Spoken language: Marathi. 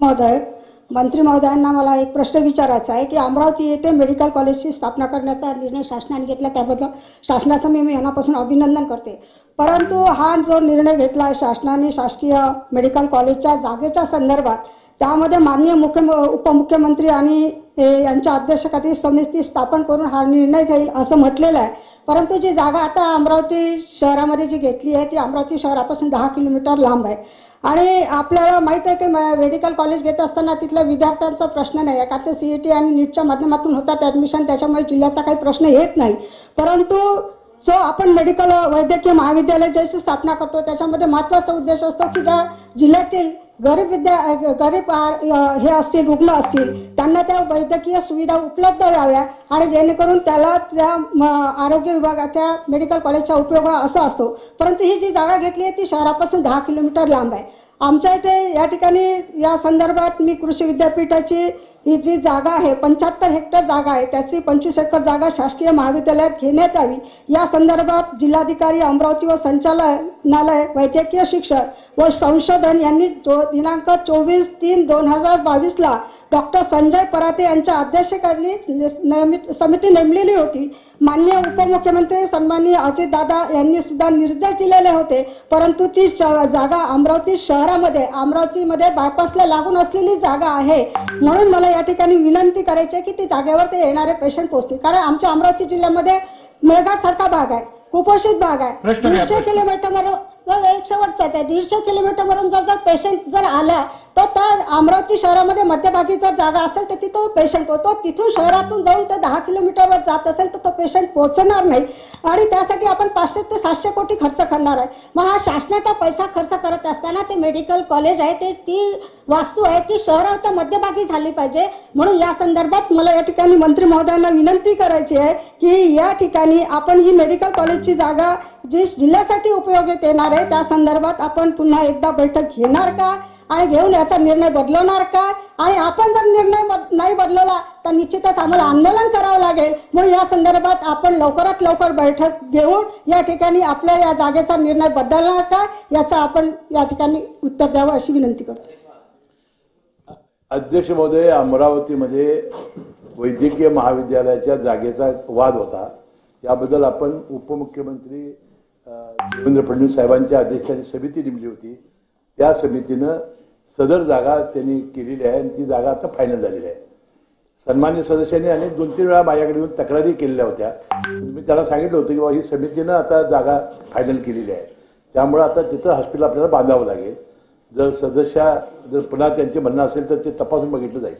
महोदय मंत्री महोदयांना मला एक प्रश्न विचारायचा आहे की अमरावती येथे मेडिकल कॉलेजची स्थापना करण्याचा निर्णय शासनाने घेतला त्याबद्दल शासनाचं मी मनापासून अभिनंदन करते. परंतु हा जो निर्णय घेतला आहे शासनाने शासकीय मेडिकल कॉलेजच्या जागेच्या संदर्भात त्यामध्ये माननीय मुख्य उपमुख्यमंत्री आणि यांच्या अध्यक्षकातील समिती स्थापन करून हा निर्णय घेईल असं म्हटलेलं आहे. परंतु जी जागा आता अमरावती शहरामध्ये जी घेतली आहे ती अमरावती शहरापासून दहा किलोमीटर लांब आहे. आणि आपल्याला माहीत आहे की म- मेडिकल कॉलेज घेत असताना तिथल्या विद्यार्थ्यांचा प्रश्न नाही. आहे का ते सी ई टी आणि नीटच्या माध्यमातून होतात ॲडमिशन त्याच्यामुळे जिल्ह्याचा काही प्रश्न येत नाही. परंतु जो आपण मेडिकल वैद्यकीय महाविद्यालय ज्याची स्थापना करतो त्याच्यामध्ये महत्त्वाचा उद्देश असतो की ज्या जिल्ह्यातील गरीब विद्या गरीब हे असतील रुग्ण असतील त्यांना त्या वैद्यकीय सुविधा उपलब्ध व्हाव्या आणि जेणेकरून त्याला त्या म, आरोग्य विभागाच्या मेडिकल कॉलेजचा उपयोग हा असा असतो. परंतु ही जी जागा घेतली आहे ती शहरापासून दहा किलोमीटर लांब आहे. आमच्या इथे या ठिकाणी या संदर्भात मी कृषी विद्यापीठाची ही जी जागा आहे पंच्याहत्तर हेक्टर जागा आहे त्याची पंचवीस एकर जागा शासकीय महाविद्यालयात घेण्यात यावी. या संदर्भात जिल्हाधिकारी अमरावती व संचालनालय वैद्यकीय शिक्षण व संशोधन यांनी दिनांक चोवीस तीन दोन हजार बावीसला डॉक्टर संजय पराते यांच्या अध्यक्षतेखाली नियमित समिती नेमलेली होती. मान्य उपमुख्यमंत्री सन्माननीय अजितदादा यांनी सुद्धा निर्देश दिलेले होते. परंतु ती जागा अमरावती शहरामध्ये अमरावतीमध्ये बायपासला लागून असलेली जागा आहे. म्हणून मला या ठिकाणी विनंती करायची आहे की ती जागेवर ते येणारे पेशंट पोहोचतील. कारण आमच्या अमरावती जिल्ह्यामध्ये मेळघाट सारखा भाग आहे. कुपोषित भाग आहे. दीडशे. किलोमीटर एक शेवटचा आहे दीडशे किलोमीटरवरून जर जर पेशंट जर आला तर त्या अमरावती शहरामध्ये मध्यभागी जर जागा असेल तर तिथं पेशंट होतो तिथून शहरातून जाऊन ते दहा किलोमीटरवर जात असेल तर तो पेशंट पोहोचणार नाही. आणि त्यासाठी आपण पाचशे ते सातशे कोटी खर्च करणार आहे. मग हा शासनाचा पैसा खर्च करत असताना ते मेडिकल कॉलेज आहे ते ती वास्तू आहे ती शहराच्या मध्यभागी झाली पाहिजे. म्हणून या संदर्भात मला या ठिकाणी मंत्री महोदयांना विनंती करायची आहे की या ठिकाणी आपण ही मेडिकल कॉलेजची जागा जी जिल्ह्यासाठी उपयोगात येणार आहे त्या संदर्भात आपण पुन्हा एकदा बैठक घेणार का? आणि घेऊन याचा निर्णय बदलवणार का? आणि आपण जर निर्णय बद- नाही बदलवला तर निश्चितच आम्हाला आंदोलन करावं लागेल. म्हणून या संदर्भात आपण लवकरात लवकर बैठक घेऊन या ठिकाणी आपल्या या जागेचा निर्णय बदलणार का? याचा आपण या ठिकाणी उत्तर द्यावं अशी विनंती करतो. अध्यक्ष महोदय अमरावतीमध्ये वैद्यकीय महाविद्यालयाच्या जागेचा वाद होता. याबद्दल आपण उपमुख्यमंत्री देवेंद्र फडणवीस साहेबांच्या अध्यक्षाने समिती नेमली होती. त्या समितीनं सदर जागा त्यांनी केलेली आहे आणि ती जागा आता फायनल झालेली आहे. सन्मान्य सदस्यांनी अनेक दोन तीन वेळा माझ्याकडे येऊन तक्रारी केलेल्या होत्या. मी त्याला सांगितलं होतं की बाबा ही समितीनं आता जागा फायनल केलेली आहे. त्यामुळं आता तिथं हॉस्पिटल आपल्याला बांधावं लागेल. जर सदस्या जर पुन्हा त्यांचे म्हणणं असेल तर ते तपासून बघितलं जाईल.